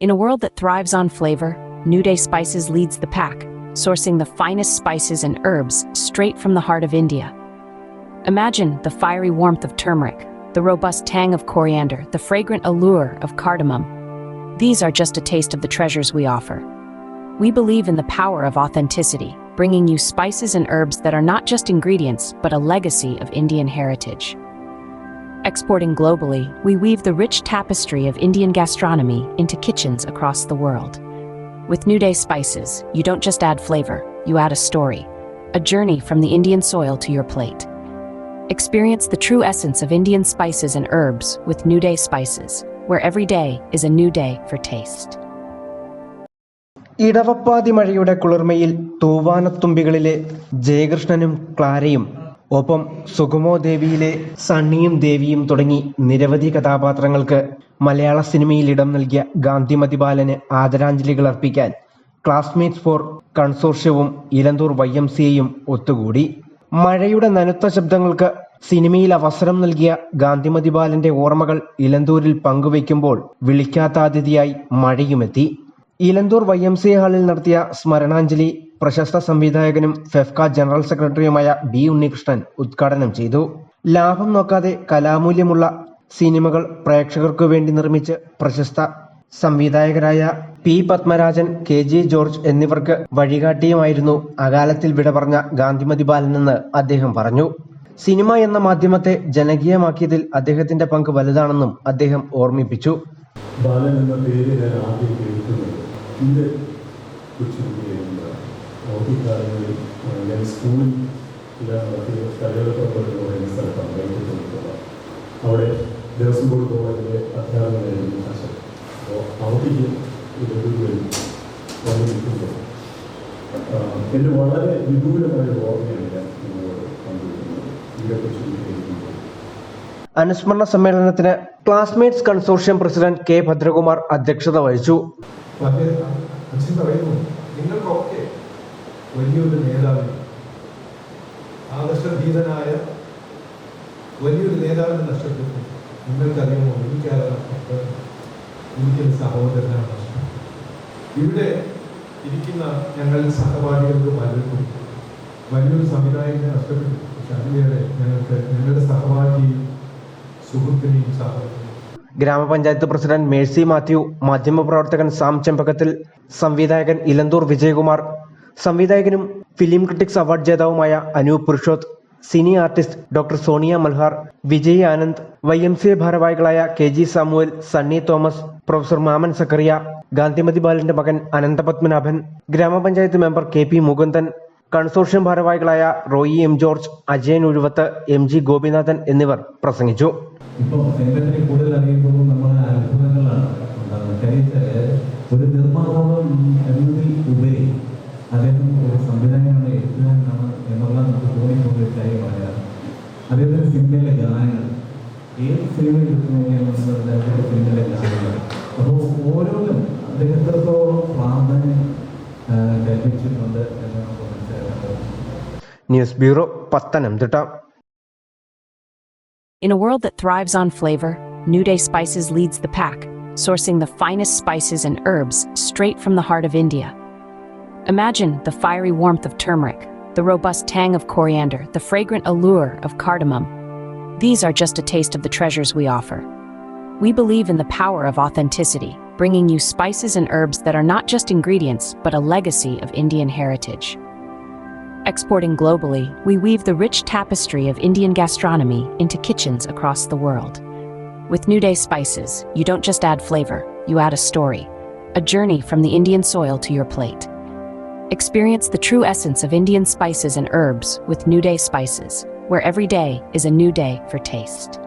In a world that thrives on flavor, New Day Spices leads the pack, sourcing the finest spices and herbs straight from the heart of India. Imagine the fiery warmth of turmeric, the robust tang of coriander, the fragrant allure of cardamom. These are just a taste of the treasures we offer. We believe in the power of authenticity, bringing you spices and herbs that are not just ingredients, but a legacy of Indian heritage. Exporting globally, we weave the rich tapestry of Indian gastronomy into kitchens across the world. With New Day spices, you don't just add flavor, you add a story, a journey from the Indian soil to your plate. Experience the true essence of Indian spices and herbs with New Day spices, where every day is a new day for taste. ഇടവപ്പാതി മഴയുടെ കുളിർമയിൽ തൂവാനത്തുമ്പികളിലെ ജയകൃഷ്ണനും ക്ലാരയും ഒപ്പം സുഗമോ ദേവിയിലെ സണ്ണിയും ദേവിയും തുടങ്ങി നിരവധി കഥാപാത്രങ്ങൾക്ക് മലയാള സിനിമയിൽ ഇടം നൽകിയ ഗാന്ധിമതി ബാലന് ആദരാഞ്ജലികൾ അർപ്പിക്കാൻ ക്ലാസ്മേറ്റ്സ് ഫോർ കൺസോർഷ്യവും ഇലന്തൂർ വൈ എം സിയെയും ഒത്തുകൂടി. മഴയുടെ നനുത്ത ശബ്ദങ്ങൾക്ക് സിനിമയിൽ അവസരം നൽകിയ ഗാന്ധിമതി ബാലന്റെ ഓർമ്മകൾ ഇലന്തൂരിൽ പങ്കുവയ്ക്കുമ്പോൾ വിളിക്കാത്ത അതിഥിയായി മഴയുമെത്തി. ഇലന്തൂർ വൈ എം സി ഹാളിൽ നടത്തിയ സ്മരണാഞ്ജലി പ്രശസ്ത സംവിധായകനും ഫെഫ്ക ജനറൽ സെക്രട്ടറിയുമായ ബി ഉണ്ണികൃഷ്ണൻ ഉദ്ഘാടനം ചെയ്തു. ലാഭം നോക്കാതെ കലാമൂല്യമുള്ള സിനിമകൾ പ്രേക്ഷകർക്കു വേണ്ടി നിർമ്മിച്ച് പ്രശസ്ത സംവിധായകരായ P Padmarajan K G George എന്നിവർക്ക് വഴികാട്ടിയുമായിരുന്നു അകാലത്തിൽ വിട പറഞ്ഞ ഗാന്ധിമതി ബാലനെന്ന് അദ്ദേഹം പറഞ്ഞു. സിനിമ എന്ന മാധ്യമത്തെ ജനകീയമാക്കിയതിൽ അദ്ദേഹത്തിന്റെ പങ്ക് വലുതാണെന്നും അദ്ദേഹം ഓർമ്മിപ്പിച്ചു. ബാലൻ എന്ന പേര് ഞാൻ ആദ്യം കേൾക്കുന്നത് ഓഫീക്കാലങ്ങളിൽ ഞാൻ സ്കൂളിൽ നടത്തിയ കലയോടൊപ്പം എന്ന് പറയുന്ന സ്ഥലത്താണ് വൈകിട്ടുള്ളത് അവിടെ ദേവസ്വം ബോർഡ് കോളേജിലെ അധ്യാപകനായിരുന്നു അശോക്. അപ്പോൾ അവധിക്ക് ഇതൊരു വന്നു നിൽക്കുമ്പോൾ എന്റെ വളരെ വിപുലമായ ഒരു ഓർമ്മയാണ് ഞാൻ നിങ്ങളോട് പങ്കുവയ്ക്കുന്നത് എന്റെ കൊച്ചുകുട്ടിയായിരിക്കുമ്പോൾ അനുസ്മരണ സമ്മേളനത്തിന് classmates consortium president K. Bhadrakumar അധ്യക്ഷത വഹിച്ചു. അച്ഛൻ പറയുന്നു നിങ്ങൾക്കൊക്കെ വലിയൊരു നേതാവിനെ ആദർശഭീതനായ വലിയൊരു നേതാവിനെ നഷ്ടപ്പെട്ടു. നിങ്ങൾക്കറിയാമോ എനിക്കത് നഷ്ടപ്പെട്ടു എനിക്കൊരു സഹോദരനാണ് നഷ്ടപ്പെട്ടത് ഇവിടെ ഇരിക്കുന്ന ഞങ്ങൾ സഹപാഠികൾക്ക് പലർക്കും വലിയൊരു സംവിധായകനെ നഷ്ടപ്പെട്ടു. പക്ഷെ അതിലേറെ ഞങ്ങൾക്ക് ഞങ്ങളുടെ സഹപാഠിയെയും സുഹൃത്തിനെയും സഹോദരനെയും. ഗ്രാമപഞ്ചായത്ത് പ്രസിഡന്റ് മേഴ്സി മാത്യു മാധ്യമപ്രവർത്തകൻ സാം ചെമ്പകത്തിൽ സംവിധായകൻ ഇലന്തൂർ വിജയകുമാർ സംവിധായകനും film critics award ജേതാവുമായ Anoop Purushoth cine artist doctor Sonia Malhar Vijay Anand Y M C ഭാരവാഹികളായ K G Samuel Sunny Thomas professor Mammen Zacharia Gandhimathi ബാലന്റെ മകൻ Ananthapadmanabhan grama panchayat member K P Mukundan consortium ഭാരവാഹികളായ Roy M George Ajayan Uzhuvath M G Gopinathan എന്നിവർ പ്രസംഗിച്ചു. ഒരു നിർമ്മാണം എന്നതിൽ ഉപരി അദ്ദേഹം ഒരു സംവിധായകനാണ് എഴുത്തുകാരനാണ് എന്നുള്ള നമുക്ക് തോന്നിപ്പോകുന്ന ഒരു കാര്യമായ അദ്ദേഹത്തിന്റെ സിനിമയിലെ ഗാനങ്ങൾ ഏത് സിനിമ എടുത്തു കഴിഞ്ഞാൽ നമ്മൾ അദ്ദേഹത്തിന്റെ സിനിമയിലെ ഗാനങ്ങൾ അപ്പോൾ ഓരോന്നും അദ്ദേഹത്തോളം പ്രാധാന്യം ആ, കൽപ്പിച്ചിട്ടുണ്ട് എന്ന് നമുക്ക് മനസ്സിലാക്കാൻ news bureau Pathanamthitta In a world that thrives on flavor, New Day Spices leads the pack, sourcing the finest spices and herbs straight from the heart of India. Imagine the fiery warmth of turmeric, the robust tang of coriander, the fragrant allure of cardamom. These are just a taste of the treasures we offer. We believe in the power of authenticity, bringing you spices and herbs that are not just ingredients, but a legacy of Indian heritage. Exporting globally, we weave the rich tapestry of Indian gastronomy into kitchens across the world. With New Day spices, you don't just add flavor, you add a story, a journey from the Indian soil to your plate. Experience the true essence of Indian spices and herbs with New Day spices, where every day is a new day for taste.